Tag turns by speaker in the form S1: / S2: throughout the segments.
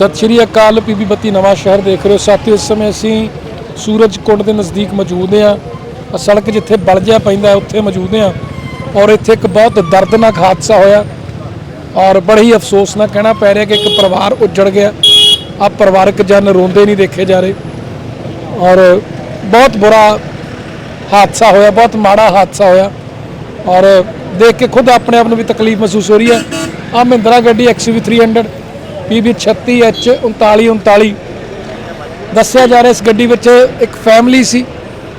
S1: ਸਤਿ ਸ਼੍ਰੀ ਅਕਾਲ ਪੀਬੀ ਬੱਤੀ ਨਵਾਂ ਸ਼ਹਿਰ ਦੇਖ ਰਹੇ ਹੋ। ਸਾਥੀਓ, ਇਸ ਸਮੇਂ ਅਸੀਂ ਸੂਰਜ ਕੁੰਡ ਦੇ ਨਜ਼ਦੀਕ ਮੌਜੂਦ ਹਾਂ। ਆਹ ਸੜਕ ਜਿੱਥੇ ਬਲਜਿਆ ਪੈਂਦਾ ਉੱਥੇ ਮੌਜੂਦ ਹਾਂ। ਔਰ ਇੱਥੇ ਇੱਕ ਬਹੁਤ ਦਰਦਨਾਕ ਹਾਦਸਾ ਹੋਇਆ। ਔਰ ਬੜੇ ਹੀ ਅਫਸੋਸ ਨਾਲ ਕਹਿਣਾ ਪੈ ਰਿਹਾ ਕਿ ਇੱਕ ਪਰਿਵਾਰ ਉੱਜੜ ਗਿਆ। ਆ ਪਰਿਵਾਰਕ ਜਨ ਰੋਂਦੇ ਨਹੀਂ ਦੇਖੇ ਜਾ ਰਹੇ। ਔਰ ਬਹੁਤ ਬੁਰਾ ਹਾਦਸਾ ਹੋਇਆ, ਬਹੁਤ ਮਾੜਾ ਹਾਦਸਾ ਹੋਇਆ। ਔਰ ਦੇਖ ਕੇ ਖੁਦ ਆਪਣੇ ਆਪ ਨੂੰ ਵੀ ਤਕਲੀਫ ਮਹਿਸੂਸ ਹੋ ਰਹੀ ਹੈ। ਆ ਮਹਿੰਦਰਾ ਗੱਡੀ XUV 300 PB 36H 3939 ਦੱਸਿਆ ਜਾ ਰਿਹਾ ਇਸ ਗੱਡੀ ਵਿੱਚ ਇੱਕ ਫੈਮਿਲੀ ਸੀ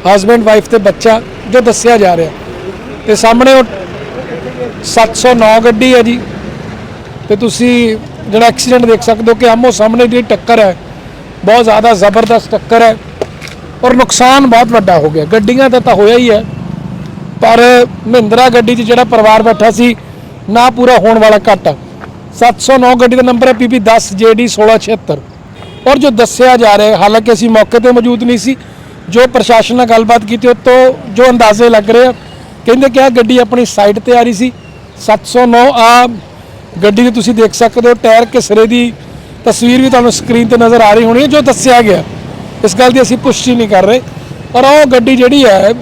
S1: ਹਸਬੈਂਡ ਵਾਈਫ ਤੇ ਬੱਚਾ, ਜੋ ਦੱਸਿਆ ਜਾ ਰਿਹਾ। ਤੇ ਸਾਹਮਣੇ ਉਹ 709 ਗੱਡੀ ਹੈ ਜੀ। ਤੇ ਤੁਸੀਂ ਜਿਹੜਾ ਐਕਸੀਡੈਂਟ ਦੇਖ ਸਕਦੇ ਹੋ ਕਿ ਆਮੋ ਸਾਹਮਣੇ ਜਿਹੜੀ ਟੱਕਰ ਹੈ, ਬਹੁਤ ਜ਼ਿਆਦਾ ਜ਼ਬਰਦਸਤ ਟੱਕਰ ਹੈ ਔਰ ਨੁਕਸਾਨ ਬਹੁਤ ਵੱਡਾ ਹੋ ਗਿਆ। ਗੱਡੀਆਂ ਦਾ ਤਾਂ ਹੋਇਆ ਹੀ ਹੈ, ਪਰ ਮਹਿੰਦਰਾ ਗੱਡੀ 'ਚ ਜਿਹੜਾ ਪਰਿਵਾਰ ਬੈਠਾ ਸੀ, ਨਾ ਪੂਰਾ ਹੋਣ ਵਾਲਾ ਘਾਟਾ। 709 ਗੱਡੀ ਦਾ ਨੰਬਰ ਹੈ ਪੀਪੀ 10 JD 1676 ਔਰ ਜੋ ਦੱਸਿਆ ਜਾ ਰਿਹਾ ਹੈ, ਹਾਲਾਂਕਿ ਅਸੀਂ ਮੌਕੇ ਤੇ ਮੌਜੂਦ ਨਹੀਂ ਸੀ, ਜੋ ਪ੍ਰਸ਼ਾਸਨ ਨਾਲ ਗੱਲਬਾਤ ਕੀਤੀ, ਉਹ ਤੋਂ ਜੋ ਅੰਦਾਜ਼ੇ ਲੱਗ ਰਹੇ ਆ, ਕਹਿੰਦੇ ਕਿ ਆ ਗੱਡੀ ਆਪਣੀ ਸਾਈਡ ਤੇ ਆ ਰਹੀ ਸੀ। 709 ਆ ਗੱਡੀ ਦੇ ਤੁਸੀਂ ਦੇਖ ਸਕਦੇ ਹੋ, ਟਾਇਰ ਕਿਸਰੇ ਦੀ ਤਸਵੀਰ ਵੀ ਤੁਹਾਨੂੰ ਸਕਰੀਨ ਤੇ ਨਜ਼ਰ ਆ ਰਹੀ ਹੋਣੀ ਹੈ, ਜੋ ਦੱਸਿਆ ਗਿਆ। ਇਸ ਗੱਲ ਦੀ ਅਸੀਂ ਪੁਸ਼ਟੀ ਨਹੀਂ ਕਰ ਰਹੇ। ਔਰ ਉਹ ਗੱਡੀ ਜਿਹੜੀ ਹੈ,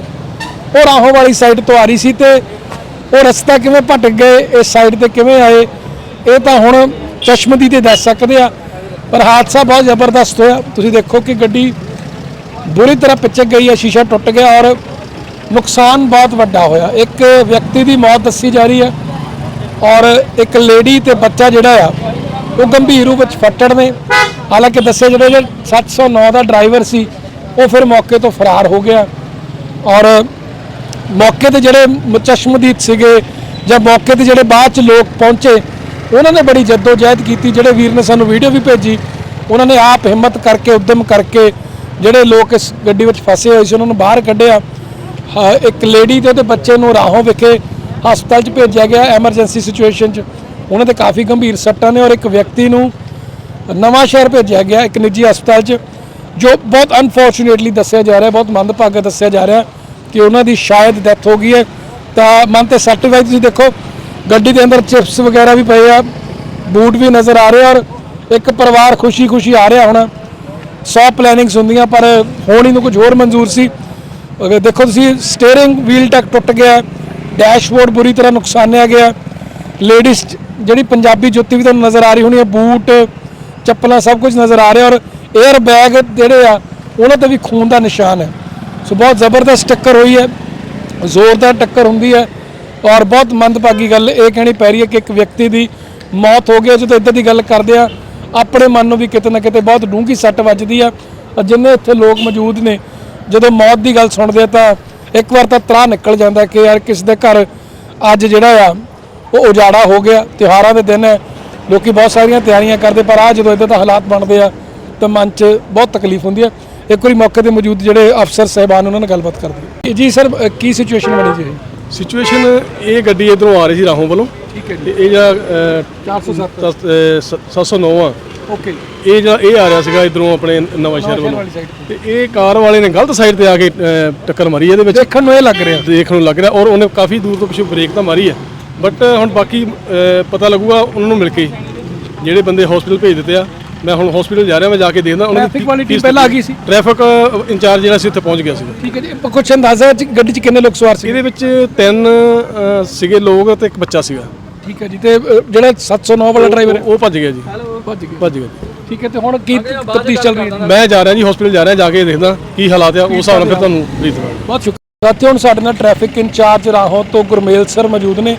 S1: ਉਹ ਰਾਹੋਂ ਵਾਲੀ ਸਾਈਡ ਤੋਂ ਆ ਰਹੀ ਸੀ ਤੇ ਉਹ ਰਸਤਾ ਕਿਵੇਂ ਭਟਕ ਗਏ, ਇਸ ਸਾਈਡ ਤੇ ਕਿਵੇਂ ਆਏ ਇਹ ਤਾਂ ਹੁਣ ਚਸ਼ਮਦੀ ਤੇ ਦੱਸ ਸਕਦੇ ਆ, ਪਰ ਹਾਦਸਾ ਬਹੁਤ ਜ਼ਬਰਦਸਤ ਹੋਇਆ। ਤੁਸੀਂ ਦੇਖੋ ਕਿ ਗੱਡੀ ਬੁਰੀ ਤਰ੍ਹਾਂ ਪਿੱਛੇ ਗਈ ਹੈ ਸ਼ੀਸ਼ਾ ਟੁੱਟ ਗਿਆ ਔਰ ਨੁਕਸਾਨ ਬਹੁਤ ਵੱਡਾ ਹੋਇਆ। ਇੱਕ ਵਿਅਕਤੀ ਦੀ ਮੌਤ ਦੱਸੀ ਜਾ ਰਹੀ ਹੈ ਔਰ ਇੱਕ ਲੇਡੀ ਤੇ ਬੱਚਾ ਜਿਹੜਾ ਆ, ਉਹ ਗੰਭੀਰ ਰੂਪ ਵਿੱਚ ਫੱਟੜ ਨੇ। ਹਾਲਾਂਕਿ ਦੱਸੇ ਜਿਹੜੇ ਜਿਹੜੇ 709 ਦਾ ਡਰਾਈਵਰ ਸੀ, ਉਹ ਫਿਰ ਮੌਕੇ ਤੋਂ ਫਰਾਰ ਹੋ ਗਿਆ ਔਰ ਮੌਕੇ ਤੇ ਜਿਹੜੇ ਮ- ਸੀਗੇ ਜਾਂ ਮੌਕੇ ਤੇ ਜਿਹੜੇ ਬਾਅਦ ਚ ਲੋਕ ਪਹੁੰਚੇ ਉਹਨਾਂ ਨੇ ਬੜੀ ਜਹਿਦ ਕੀਤੀ ਜਿਹੜੇ ਵੀਰ ਨੇ ਸਾਨੂੰ ਵੀਡੀਓ ਵੀ ਭੇਜੀ। ਉਹਨਾਂ ਨੇ ਆਪ ਹਿੰਮਤ ਕਰਕੇ ਉਦਮ ਕਰਕੇ ਜਿਹੜੇ ਲੋਕ ਇਸ ਗੱਡੀ ਵਿੱਚ ਫਸੇ ਹੋਏ ਸੀ ਉਹਨਾਂ ਨੂੰ ਬਾਹਰ ਕੱਢਿਆ। ਹਾਂ, ਇੱਕ ਲੇਡੀ ਤੇ ਉਹਦੇ ਬੱਚੇ ਨੂੰ ਰਾਹੋਂ ਵਿਖੇ ਹਸਪਤਾਲ 'ਚ ਭੇਜਿਆ ਗਿਆ ਐਮਰਜੈਂਸੀ ਸਿਚੁਏਸ਼ਨ 'ਚ। ਉਹਨਾਂ 'ਤੇ ਕਾਫੀ ਗੰਭੀਰ ਸੱਟਾਂ ਨੇ ਔਰ ਇੱਕ ਵਿਅਕਤੀ ਨੂੰ ਨਵਾਂ ਸ਼ਹਿਰ ਭੇਜਿਆ ਗਿਆ ਇੱਕ ਨਿੱਜੀ ਹਸਪਤਾਲ 'ਚ ਜੋ ਬਹੁਤ ਅਨਫੋਰਚੂਨੇਟਲੀ ਦੱਸਿਆ ਜਾ ਰਿਹਾ ਬਹੁਤ ਮੰਦਭਾਗਾ ਦੱਸਿਆ ਜਾ ਰਿਹਾ ਕਿ ਉਹਨਾਂ ਦੀ ਸ਼ਾਇਦ ਡੈਥ ਹੋ ਗਈ ਹੈ। ਤਾਂ ਮਨ ਤੇ ਸਰਟੀਫਾਈ ਤੁਸੀਂ ਦੇਖੋ ਗੱਡੀ ਦੇ ਅੰਦਰ ਚਿਪਸ ਵਗੈਰਾ ਵੀ ਪਏ ਆ, ਬੂਟ ਵੀ ਨਜ਼ਰ ਆ ਰਹੇ ਔਰ ਇੱਕ ਪਰਿਵਾਰ ਖੁਸ਼ੀ-ਖੁਸ਼ੀ ਆ ਰਿਹਾ ਹੁਣ। ਸੌ ਪਲੈਨਿੰਗਸ ਹੁੰਦੀਆਂ, ਪਰ ਹੋਣੀ ਨੂੰ ਕੁਝ ਹੋਰ ਮਨਜ਼ੂਰ ਸੀ। ਅਗਰ ਦੇਖੋ ਤੁਸੀਂ ਸਟੀਅਰਿੰਗ ਵੀਲ ਤੱਕ ਟੁੱਟ ਗਿਆ ਡੈਸ਼ਬੋਰਡ ਬੁਰੀ ਤਰ੍ਹਾਂ ਨੁਕਸਾਨਿਆ ਗਿਆ। ਲੇਡੀਜ਼ ਜਿਹੜੀ ਪੰਜਾਬੀ ਜੁੱਤੀ ਵੀ ਤੁਹਾਨੂੰ ਨਜ਼ਰ ਆ ਰਹੀ ਹੋਣੀ ਹੈ ਬੂਟ, ਚੱਪਲਾਂ ਸਭ ਕੁਝ ਨਜ਼ਰ ਆ ਰਿਹਾ ਔਰ 에ਅਰ ਬੈਗ ਜਿਹੜੇ ਆ, ਉਹਨਾਂ ਤੇ ਵੀ ਖੂਨ ਦਾ ਨਿਸ਼ਾਨ ਹੈ। ਸੋ ਬਹੁਤ ਜ਼ਬਰਦਸਤ ਟੱਕਰ ਹੋਈ ਹੈ, ਜ਼ੋਰਦਾਰ ਟੱਕਰ ਹੁੰਦੀ ਹੈ। ਔਰ ਬਹੁਤ ਮੰਦਭਾਗੀ ਗੱਲ ਇਹ ਕਹਿਣੀ ਪੈ ਰਹੀ ਹੈ ਕਿ ਇੱਕ ਵਿਅਕਤੀ ਦੀ ਮੌਤ ਹੋ ਗਈ ਹੈ। ਜਦੋਂ ਇਦਾਂ ਦੀ ਗੱਲ ਕਰਦੇ ਆ ਆਪਣੇ ਮਨ ਨੂੰ ਵੀ ਕਿਤੇ ਨਾ ਕਿਤੇ ਬਹੁਤ ਡੂੰਘੀ ਸੱਟ ਵੱਜਦੀ ਆ। ਜਿੰਨੇ ਇੱਥੇ ਲੋਕ ਮੌਜੂਦ ਨੇ, ਜਦੋਂ ਮੌਤ ਦੀ ਗੱਲ ਸੁਣਦੇ ਆ ਤਾਂ ਇੱਕ ਵਾਰ ਤਾਂ ਤਰਾ ਨਿਕਲ ਜਾਂਦਾ ਕਿ ਯਾਰ ਕਿਸ ਦੇ ਘਰ ਅੱਜ ਜਿਹੜਾ ਆ, ਉਹ ਉਜਾੜਾ ਹੋ ਗਿਆ। ਤਿਉਹਾਰਾਂ ਦੇ ਦਿਨ ਹੈ ਲੋਕੀ ਬਹੁਤ ਸਾਰੀਆਂ ਤਿਆਰੀਆਂ ਕਰਦੇ, ਪਰ ਆ ਜਦੋਂ ਇਦਾਂ ਦਾ ਹਾਲਾਤ ਬਣਦੇ ਆ, ਤਾਂ ਮਨ 'ਚ ਬਹੁਤ ਤਕਲੀਫ ਹੁੰਦੀ ਹੈ ਇੱਕ ਵਾਰੀ ਮੌਕੇ ਤੇ ਮੌਜੂਦ ਜਿਹੜੇ ਅਫਸਰ, ਸਹਿਬਾਨ, ਉਹਨਾਂ ਨਾਲ ਗੱਲਬਾਤ ਕਰਦੇ ਜੀ, ਸਰ ਕੀ ਸਿਚੁਏਸ਼ਨ ਬਣੀ ਜੀ?
S2: ਸਿਚੁਏਸ਼ਨ ਇਹ ਗੱਡੀ ਇਧਰੋਂ ਆ ਰਹੀ ਸੀ ਰਾਹੋਂ ਵੱਲੋਂ।
S1: ਠੀਕ ਹੈ
S2: ਤੇ ਇਹ ਜਿਹੜਾ ਅਹ,
S1: 407
S2: ਦਸ- ਅਹ, ਸ- 709 ਆ।
S1: ਓਕੇ।
S2: ਇਹ ਜਿਹੜਾ ਇਹ ਆ ਰਿਹਾ ਸੀਗਾ ਇਧਰੋਂ ਆਪਣੇ ਨਵਾਂ ਸ਼ਹਿਰ ਵੱਲੋਂ। ਤੇ ਇਹ ਕਾਰ ਵਾਲੇ ਨੇ ਗਲਤ ਸਾਈਡ ਤੇ ਆ ਕੇ ਟੱਕਰ ਮਾਰੀ ਇਹਦੇ ਵਿੱਚ।
S1: ਦੇਖਣ ਨੂੰ ਇਹ ਲੱਗ ਰਿਹਾ।
S2: ਦੇਖਣ ਨੂੰ ਲੱਗ ਰਿਹਾ ਔਰ ਉਹਨੇ ਕਾਫੀ ਦੂਰ ਤੋਂ ਪਿੱਛੋਂ ਬ੍ਰੇਕ ਤਾਂ ਮਾਰੀ ਹੈ। ਬਟ ਹੁਣ ਬਾਕੀ ਪਤਾ ਲੱਗੂਗਾ ਉਹਨਾਂ ਨੂੰ ਮਿਲ ਕੇ। ਜਿਹੜੇ ਬੰਦੇ ਹਸਪੀਟਲ ਭੇਜ ਦਿੱਤੇ ਆ। ਮੈਂ ਹੁਣ ਹਸਪੀਟਲ ਜਾ ਰਿਹਾ ਮੈਂ ਜਾ ਕੇ ਦੇਖਦਾ
S1: Traffic ਵਾਲੀ team ਪਹਿਲਾਂ ਆ ਗਈ ਸੀ?
S2: ਟ੍ਰੈਫਿਕ ਇੰਚਾਰਜ ਜਿਹੜਾ ਸੀ ਉੱਥੇ ਪਹੁੰਚ ਗਿਆ ਸੀਗਾ।
S1: ਠੀਕ ਹੈ ਜੀ ਕੁਛ ਅੰਦਾਜ਼ਾ ਗੱਡੀ 'ਚ ਕਿੰਨੇ ਲੋਕ ਸਵਾਰ ਸੀ
S2: ਇਹਦੇ ਵਿੱਚ ਤਿੰਨ ਸੀਗੇ ਲੋਕ ਤੇ ਇੱਕ ਬੱਚਾ ਸੀਗਾ।
S1: ਠੀਕ ਹੈ ਜੀ ਤੇ ਜਿਹੜਾ 709 ਵਾਲਾ ਡਰਾਈਵਰ
S2: ਉਹ ਭੱਜ ਗਿਆ ਜੀ।
S1: ਭੱਜ ਗਿਆ।
S2: ਭੱਜ ਗਿਆ
S1: ਠੀਕ ਹੈ ਤੇ ਹੁਣ ਕੀ ਤਫਤੀਸ਼ ਚੱਲ ਰਹੀ ਹੈ?
S2: ਮੈਂ ਜਾ ਰਿਹਾ ਜੀ ਹਸਪੀਟਲ ਜਾ ਰਿਹਾ ਜਾ ਕੇ ਦੇਖਦਾ ਕੀ ਹਾਲਾਤ ਆ ਉਸ ਹਿਸਾਬ ਨਾਲ ਫਿਰ ਤੁਹਾਨੂੰ ਬਰੀਫ ਕਰਾਂਗਾ
S1: ਬਹੁਤ ਸ਼ੁਕਰ ਸਾਥੀ ਹੁਣ ਸਾਡੇ ਨਾਲ ਟ੍ਰੈਫਿਕ ਇੰਚਾਰਜ ਰਾਹੋਂ ਤੋਂ ਗੁਰਮੇਲ ਸਰ ਮੌਜੂਦ ਨੇ।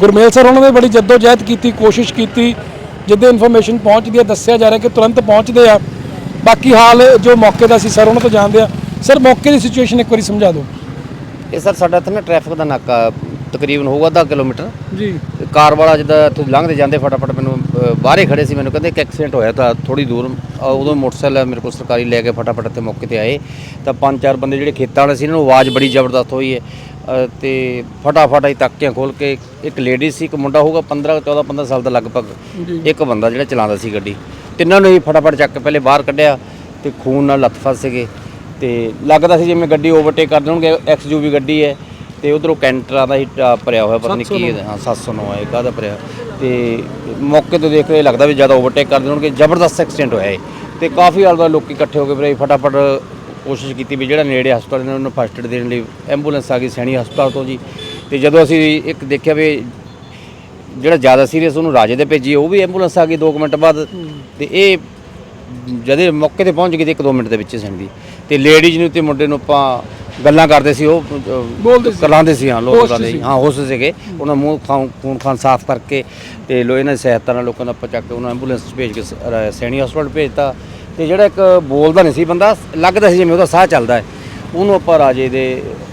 S1: ਗੁਰਮੇਲ ਸਰ ਉਹਨਾਂ ਨੇ ਬੜੀ ਜਹਿਦ ਕੀਤੀ ਕੋਸ਼ਿਸ਼ ਕੀਤੀ ਜਿੱਦੇ ਇਨਫੋਰਮੇਸ਼ਨ ਪਹੁੰਚਦੀ ਹੈ, ਦੱਸਿਆ ਜਾ ਰਿਹਾ ਕਿ ਤੁਰੰਤ ਪਹੁੰਚਦੇ ਆ। ਬਾਕੀ ਹਾਲ ਜੋ ਮੌਕੇ ਦਾ ਸੀ, ਸਰ ਉਹਨਾਂ ਤੋਂ ਜਾਣਦੇ ਆ। ਸਰ, ਮੌਕੇ ਦੀ ਸਿਚੁਏਸ਼ਨ ਇੱਕ ਵਾਰੀ ਸਮਝਾ ਦਿਓ।
S3: ਇਹ ਸਰ, ਸਾਡਾ ਇੱਥੇ ਨਾ ਟ੍ਰੈਫਿਕ ਦਾ ਨਾਕਾ ਤਕਰੀਬਨ ਹੋਊਗਾ ਅੱਧਾ ਕਿਲੋਮੀਟਰ।
S1: ਜੀ।
S3: ਕਾਰ ਵਾਲਾ ਜਿੱਦਾਂ ਇੱਥੇ ਲੰਘਦੇ ਜਾਂਦੇ ਫਟਾਫਟ ਮੈਨੂੰ ਅ, ਬਾਹਰੇ ਖੜੇ ਸੀ ਮੈਨੂੰ ਕਹਿੰਦੇ ਇੱਕ ਐਕਸੀਡੈਂਟ ਹੋਇਆ ਤਾਂ ਥੋੜੀ ਦੂਰ ਅ, ਉਦੋਂ ਮੋਟਰਸਾਈਕਲ ਮੇਰੇ ਕੋਲ ਸਰਕਾਰੀ ਲੈ ਕੇ ਫਟਾਫਟ ਇੱਥੇ ਮੌਕੇ ਤੇ ਆਏ। ਤਾਂ ਪੰਜ ਚਾਰ ਬੰਦੇ ਜਿਹੜੇ ਖੇਤਾਂ ਵਾਲੇ ਸੀ ਇਹਨਾਂ ਨੂੰ ਆਵਾਜ਼ ਬੜੀ ਜ਼ਬਰਦਸਤ ਹੋਈ ਹੈ। ਅ, ਤੇ ਫਟਾਫਟ ਹੀ ਤਾਕੀਆਂ ਖੋਲ ਕੇ ਇੱਕ ਲੇਡੀ ਸੀ ਇੱਕ ਮੁੰਡਾ ਹੋਊਗਾ 15 14 15 ਸਾਲ ਦਾ ਲਗਭਗ। ਇੱਕ ਬੰਦਾ ਜਿਹੜਾ ਚਲਾਉਂਦਾ ਸੀ ਗੱਡੀ। ਤਿੰਨਾਂ ਨੂੰ ਹੀ ਫਟਾਫਟ ਚੱਕ ਕੇ ਪਹਿਲੇ ਬਾਹਰ ਕੱਢਿਆ ਤੇ ਖੂਨ ਨਾਲ ਲੱਤ ਫਸ ਸੀਗੇ ਤੇ ਲੱਗਦਾ ਸੀ ਜਿਵੇਂ ਗੱਡੀ ਓਵਰਟੇਕ ਕਰਦੇ ਹੋਣਗੇ ਐਕਸਯੂਵੀ ਗੱਡੀ ਹੈ। ਤੇ ਉਧਰੋਂ ਕੈਂਟਰਾਂ ਦਾ ਹੀ ਟ- ਭਰਿਆ ਹੋਇਆ ਪਤਾ ਨਹੀਂ ਕੀ ਹੈ ਹਾਂ 709 ਹੈ ਕਾਹਦਾ ਭਰਿਆ? ਤੇ ਮੌਕੇ ਤੋਂ ਦੇਖ ਕੇ ਇਹ ਲੱਗਦਾ ਵੀ ਜ਼ਿਆਦਾ ਓਵਰਟੇਕ ਕਰਦੇ ਹੋਣਗੇ ਜ਼ਬਰਦਸਤ ਐਕਸੀਡੈਂਟ ਹੋਇਆ ਹੈ ਤੇ ਕਾਫੀ ਆਲਦਾ ਲੋਕੀ ਇਕੱਠੇ ਹੋ ਕੇ ਅਸੀਂ ਫਟਾਫਟ ਕੋਸ਼ਿਸ਼ ਕੀਤੀ ਵੀ ਜਿਹੜਾ ਨੇੜੇ ਹਸਪਤਾਲ ਨੇ ਉਹਨੂੰ ਫਸਟ ਏਡ ਦੇਣ ਲਈ ਐਂਬੂਲੈਂਸ ਆ ਗਈ ਸੈਣੀ ਹਸਪਤਾਲ ਤੋਂ ਜੀ। ਤੇ ਜਦੋਂ ਅਸੀਂ ਇੱਕ ਦੇਖਿਆ ਵੀ ਜਿਹੜਾ ਜ਼ਿਆਦਾ ਸੀਰੀਅਸ ਉਹਨੂੰ ਰਾਜੇ ਦੇ ਭੇਜੀ ਉਹ ਵੀ ਐਂਬੂਲੈਂਸ ਆ ਗਈ 2 ਮਿੰਟ ਬਾਅਦ। ਤੇ ਇਹ ਜਦੇ ਮੌਕੇ ਤੇ ਪਹੁੰਚ ਗਈ ਤੇ 1-2 ਮਿੰਟ ਦੇ ਵਿੱਚ ਸੈਣੀ ਤੇ ਲੇਡੀਜ਼ ਨੂੰ ਤੇ ਮੁੰਡੇ ਨੂੰ ਆਪਾਂ ਗੱਲਾਂ ਕਰਦੇ ਸੀ ਉਹ
S1: ਬੋਲਦੇ ਸੀ।
S3: ਕਲਾਉਂਦੇ ਸੀ ਹਾਂ ਲੋਕ ਸੀ। ਹਾਂ ਹੋਸ਼ ਸੀਗੇ। ਉਹਨਾਂ ਦਾ ਮੂੰਹ ਖਾਂ ਖੂਨ ਖਾਨ ਸਾਫ਼ ਕਰਕੇ ਤੇ ਲੋ ਇਹਨਾਂ ਦੀ ਸਹਾਇਤਾ ਨਾਲ ਲੋਕਾਂ ਦਾ ਆਪਾਂ ਚੱਕ ਕੇ ਉਹਨਾਂ ਐਂਬੂਲੈਂਸ ਭੇਜ ਕੇ ਸੈਣੀ ਹਸਪਤਾਲ ਭੇਜਤਾ। ਤੇ ਜਿਹੜਾ ਇੱਕ ਬੋਲਦਾ ਨਹੀਂ ਸੀ ਬੰਦਾ ਲੱਗਦਾ ਸੀ ਜਿਵੇਂ ਉਹਦਾ ਸਾਹ ਚੱਲਦਾ ਹੈ। ਉਹਨੂੰ ਆਪਾਂ ਰਾਜੇ ਦੇ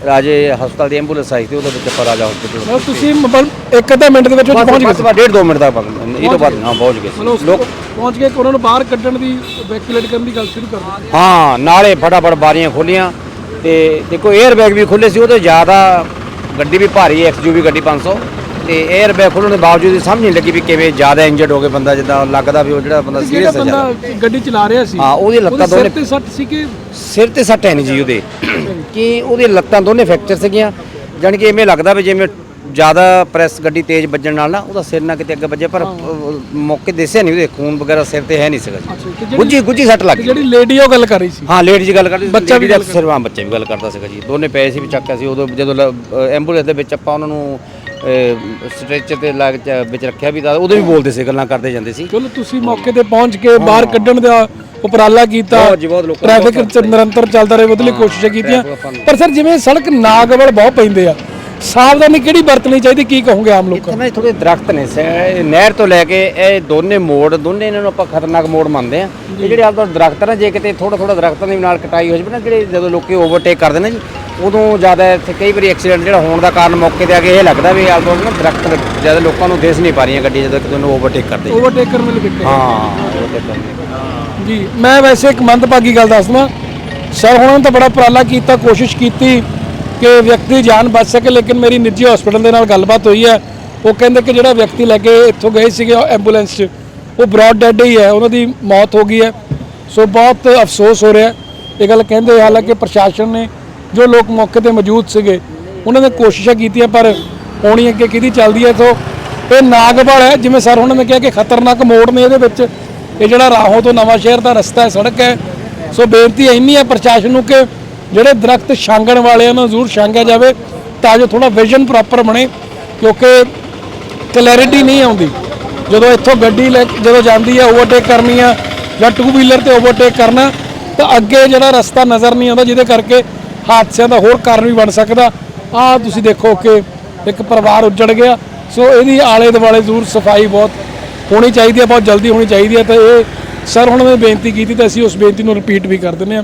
S3: ਰਾਜੇ ਹਸਪਤਾਲ ਦੀ ਐਂਬੂਲੈਂਸ ਆਈ ਸੀ ਉਹਦੇ ਵਿੱਚ ਆਪਾਂ ਰਾਜਾ ਹਸਪਤਾਲ
S1: ਤੁਸੀਂ ਮਤਲਬ ਇੱਕ ਅੱਧਾ ਮਿੰਟ ਦੇ ਵਿੱਚ ਪਹੁੰਚ ਗਏ।
S3: ਬਸ ਡੇਢ ਦੋ ਮਿੰਟ ਦਾ ਇਹ ਤੋਂ ਬਾਅਦ ਹਾਂ ਪਹੁੰਚ ਗਏ ਲੋਕ
S1: ਪਹੁੰਚ ਕੇ ਉਹਨਾਂ ਨੂੰ ਬਾਹਰ ਕੱਢਣ ਦੀ ਵੈਕੂਲੇਟ ਕਰਨ ਦੀ ਗੱਲ ਸ਼ੁਰੂ ਕਰ ਦਿੱਤੀ?
S3: ਹਾਂ ਨਾਲੇ ਫਟਾਫਟ ਬਾਰੀਆਂ ਖੋਲੀਆਂ। ਤੇ ਦੇਖੋ 에ਅਰ ਬੈਗ ਵੀ ਖੁੱਲੇ ਸੀ ਉਹ ਤੋਂ ਜ਼ਿਆਦਾ ਗੱਡੀ ਵੀ ਭਾਰੀ ਐਕਸਯੂਵੀ ਗੱਡੀ 500 ਤੇ 에ਅਰ ਬੈਗ ਖੁੱਲਣ ਦੇ ਬਾਵਜੂਦ ਵੀ ਸਮਝ ਨਹੀਂ ਲੱਗੀ ਵੀ ਕਿਵੇਂ ਜ਼ਿਆਦਾ ਇੰਜਰਡ ਹੋ ਗਏ ਬੰਦਾ ਜਿੱਦਾਂ ਲੱਗਦਾ ਵੀ ਉਹ ਜਿਹੜਾ ਬੰਦਾ
S1: ਜਿਹੜਾ
S3: ਸੀਰੀਅਸ ਹੈ
S1: ਬੰਦਾ
S3: ਜ਼ਿਆਦਾ।
S1: ਗੱਡੀ ਚਲਾ ਰਿਹਾ ਸੀ
S3: ਹਾਂ, ਉਹਦੀ ਲੱਤਾਂ
S1: ਉਹਦੇ ਸਿਰ
S3: ਦੋਨੇ-
S1: ਤੇ ਸੱਟ ਸੀ ਕਿ
S3: ਸਿਰ ਤੇ ਸੱਟ ਹੈ ਨਹੀਂ ਜੀ ਉਹਦੇ। ਕਿ ਉਹਦੀਆਂ ਲੱਤਾਂ ਦੋਨੇ ਫ੍ਰੈਕਚਰ ਸੀਗੀਆਂ। ਜਾਣੀ ਕਿ ਐਵੇਂ ਲੱਗਦਾ ਵੀ ਜਿਵੇਂ ਜ਼ਿਆਦਾ ਪ੍ਰੈਸ ਗੱਡੀ ਤੇਜ਼ ਵੱਜਣ ਨਾਲ ਨਾ ਉਹਦਾ ਸਿਰ ਨਾ ਕਿਤੇ ਅੱਗੇ ਵੱਜੇ ਪਰ ਅਹ, ਮੌਕੇ ਦਿਸਿਆ ਨਹੀਂ ਉਹਦੇ ਖੂਨ ਵਗੈਰਾ ਸਿਰ ਤੇ ਹੈ ਨਹੀਂ ਸੀਗਾ ਜੀ। ਗੁੱਜੀ ਗੁੱਜੀ ਸੱਟ ਲੱਗ ਗਈ।
S1: ਜਿਹੜੀ ਲੇਡੀ ਉਹ ਗੱਲ ਕਰ ਰਹੀ ਸੀ?
S3: ਹਾਂ ਲੇਡੀ ਜੀ ਗੱਲ ਕਰਦੀ
S1: ਬੱਚਾ ਵੀ ਗੱਲ
S3: ਸਿਰ ਹਾਂ ਬੱਚਾ ਵੀ ਗੱਲ ਕਰਦਾ ਸੀਗਾ ਜੀ। ਦੋਨੇ ਪਏ ਸੀ ਵੀ ਚੱਕਿਆ ਸੀ। ਉਦੋਂ ਜਦੋਂ ਐਂਬੂਲੈਂਸ ਦੇ ਵਿੱਚ ਆਪਾਂ ਉਹਨਾਂ ਨੂੰ ਸਟ੍ਰੈਚਰ ਤੇ ਲਾ ਕੇ ਵਿੱਚ ਰੱਖਿਆ ਵੀ ਤਾਂ ਉਦੋਂ ਵੀ ਬੋਲਦੇ ਸੀ ਗੱਲਾਂ ਕਰਦੇ ਜਾਂਦੇ ਸੀ।
S1: ਚਲੋ ਤੁਸੀਂ ਮੌਕੇ ਤੇ ਪਹੁੰਚ ਕੇ ਬਾਹਰ ਕੱਢਣ ਦਾ ਉਪਰਾਲਾ ਕੀਤਾ।
S3: ਬਹੁਤ ਜੀ, ਬਹੁਤ ਲੋਕਾਂ ਨੇ
S1: ਟ੍ਰੈਫਿਕ ਨਿਰੰਤਰ ਚੱਲਦਾ ਰਹੇ ਉਹਦੇ ਲਈ ਕੋਸ਼ਿਸ਼ਾਂ ਕੀਤੀਆਂ। ਪਰ ਸਰ ਜਿਵੇਂ ਸੜਕ ਨਾਗਵਲ ਬਹੁਤ ਪੈਂਦੇ ਆ ਸਾਵਧਾਨੀ ਕਿਹੜੀ ਵਰਤਣੀ ਚਾਹੀਦੀ ਕੀ ਕਹੋਗੇ ਆਮ ਲੋਕਾਂ
S3: ਇੱਥੇ ਨਾ? ਥੋੜੇ ਦਰਖਤ ਨੇ ਸ- ਨਹਿਰ ਤੋਂ ਲੈ ਕੇ ਇਹ ਦੋਨੇ ਮੋੜ ਦੋਨੇ ਇਹਨਾਂ ਨੂੰ ਆਪਾਂ ਖਤਰਨਾਕ ਮੋੜ ਮੰਨਦੇ ਆ ਇਹ ਜਿਹੜੇ ਆਪਦਾ ਦਰਖਤ ਨਾ ਜੇ ਕਿਤੇ ਥੋੜਾ ਥੋੜਾ ਦਰਖਤਾਂ ਦੇ ਨਾਲ ਕਟਾਈ ਹੋ ਜਾਵੇ ਨਾ ਜਿਹੜੇ ਜਦੋਂ ਲੋਕੀ ਓਵਰਟੇਕ ਕਰਦੇ ਨੇ ਜੀ ਉਦੋਂ ਜ਼ਿਆਦਾ ਇੱਥੇ ਕਈ ਵਾਰੀ ਐਕਸੀਡੈਂਟ ਜਿਹੜਾ ਹੋਣ ਦਾ ਕਾਰਨ ਮੌਕੇ ਤੇ ਆ ਕੇ ਇਹ ਲੱਗਦਾ ਵੀ ਆਪਦਾ ਨਾ ਦਰਖਤ ਜ਼ਿਆਦਾ ਲੋਕਾਂ ਨੂੰ ਦਿਸ ਨਹੀਂ ਪਾ ਰਹੀਆਂ ਗੱਡੀ ਜਦੋਂ ਕਿਤੇ ਉਹਨੂੰ ਓਵਰਟੇਕ ਕਰਦੇ
S1: ਓਵਰਟੇਕ ਕਰਨ ਵੇਲੇ ਵਿਕਟੇ
S3: ਹਾਂ overtake ਕਰਦੇ
S1: ਜੀ ਮੈਂ ਵੈਸੇ ਇੱਕ ਮੰਦਭਾਗੀ ਗੱਲ ਦੱਸਦਾ। ਸਰ ਹੁਣਾਂ ਨੇ ਤਾਂ ਬੜਾ ਉਪਰਾਲਾ ਕੀਤਾ ਕੋਸ਼ਿਸ਼ ਕੀਤੀ। ਕਿ ਵਿਅਕਤੀ ਜਾਨ ਬਚ ਸਕੇ, ਲੇਕਿਨ ਮੇਰੀ ਨਿੱਜੀ ਹਸਪੀਟਲ ਦੇ ਨਾਲ ਗੱਲਬਾਤ ਹੋਈ ਹੈ। ਉਹ ਕਹਿੰਦੇ ਕਿ ਜਿਹੜਾ ਵਿਅਕਤੀ ਲੈ ਕੇ ਇੱਥੋਂ ਗਏ ਸੀਗੇ ਐਂਬੂਲੈਂਸ 'ਚ, ਉਹ ਬ੍ਰੌਡ ਡੈਡ ਹੀ ਹੈ, ਉਹਨਾਂ ਦੀ ਮੌਤ ਹੋ ਗਈ ਹੈ। ਸੋ ਬਹੁਤ ਅਫਸੋਸ ਹੋ ਰਿਹਾ ਇਹ ਗੱਲ ਕਹਿੰਦੇ ਹਾਲਾਂਕਿ ਪ੍ਰਸ਼ਾਸਨ ਨੇ, ਜੋ ਲੋਕ ਮੌਕੇ ਤੇ ਮੌਜੂਦ ਸੀਗੇ, ਉਹਨਾਂ ਨੇ ਕੋਸ਼ਿਸ਼ਾਂ ਕੀਤੀਆਂ, ਪਰ ਹੋਣੀ ਅੱਗੇ ਕਿਹਦੀ ਚੱਲਦੀ ਹੈ ਸੋ ਇਹ ਨਾਗਵਾਲ ਹੈ, ਜਿਵੇਂ ਸਰ ਉਹਨਾਂ ਨੇ ਕਿਹਾ ਕਿ ਖਤਰਨਾਕ ਮੋੜ ਨੇ ਇਹਦੇ ਵਿੱਚ। ਇਹ ਜਿਹੜਾ ਰਾਹੋਂ ਤੋਂ ਨਵਾਂ ਸ਼ਹਿਰ ਦਾ ਰਸਤਾ ਹੈ, ਸੜਕ ਹੈ। ਸੋ ਬੇਨਤੀ ਇੰਨੀ ਹੈ ਪ੍ਰਸ਼ਾਸਨ ਨੂੰ ਕਿ ਜਿਹੜੇ ਦਰਖਤ ਛਾਂਗਣ ਵਾਲਿਆਂ ਨੂੰ ਜ਼ਰੂਰ ਛਾਂਗਿਆ ਜਾਵੇ ਤਾਂ ਜੋ ਥੋੜਾ ਵਿਜ਼ਨ ਪ੍ਰੋਪਰ ਬਣੇ, ਕਿਉਂਕਿ ਕਲੈਰਿਟੀ ਨਹੀਂ ਆਉਂਦੀ। ਜਦੋਂ ਇੱਥੋਂ ਗੱਡੀ ਲੈ ਜਦੋਂ ਜਾਂਦੀ ਹੈ ਓਵਰਟੇਕ ਕਰਨੀ ਆ ਜਾਂ ਟੂ ਵੀਲਰ ਤੇ ਓਵਰਟੇਕ ਕਰਨਾ, ਤਾਂ ਅੱਗੇ ਜਿਹੜਾ ਰਸਤਾ ਨਜ਼ਰ ਨਹੀਂ ਆਉਂਦਾ, ਜਿਹਦੇ ਕਰਕੇ ਹਾਦਸਿਆਂ ਦਾ ਹੋਰ ਕਾਰਨ ਵੀ ਬਣ ਸਕਦਾ। ਆਹ ਤੁਸੀਂ ਦੇਖੋ ਕਿ ਇੱਕ ਪਰਿਵਾਰ ਉੱਜੜ ਗਿਆ। ਸੋ ਇਹਦੀ ਆਲੇ ਦੁਆਲੇ ਜ਼ਰੂਰ ਸਫ਼ਾਈ ਬਹੁਤ ਹੋਣੀ ਚਾਹੀਦੀ ਹੈ ਬਹੁਤ ਜਲਦੀ ਹੋਣੀ ਚਾਹੀਦੀ ਹੈ ਤਾਂ ਇਹ ਸਰ ਹੁਣ ਮੈਂ ਬੇਨਤੀ ਕੀਤੀ ਤਾਂ ਅਸੀਂ ਉਸ ਬੇਨਤੀ ਨੂੰ ਰਿਪੀਟ ਵੀ ਕਰ ਦਿੰਦੇ ਹਾਂ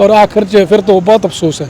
S1: ਔਰ ਆਖਰ 'ਚ ਫਿਰ ਤੋਂ ਬਹੁਤ ਅਫਸੋਸ ਹੈ।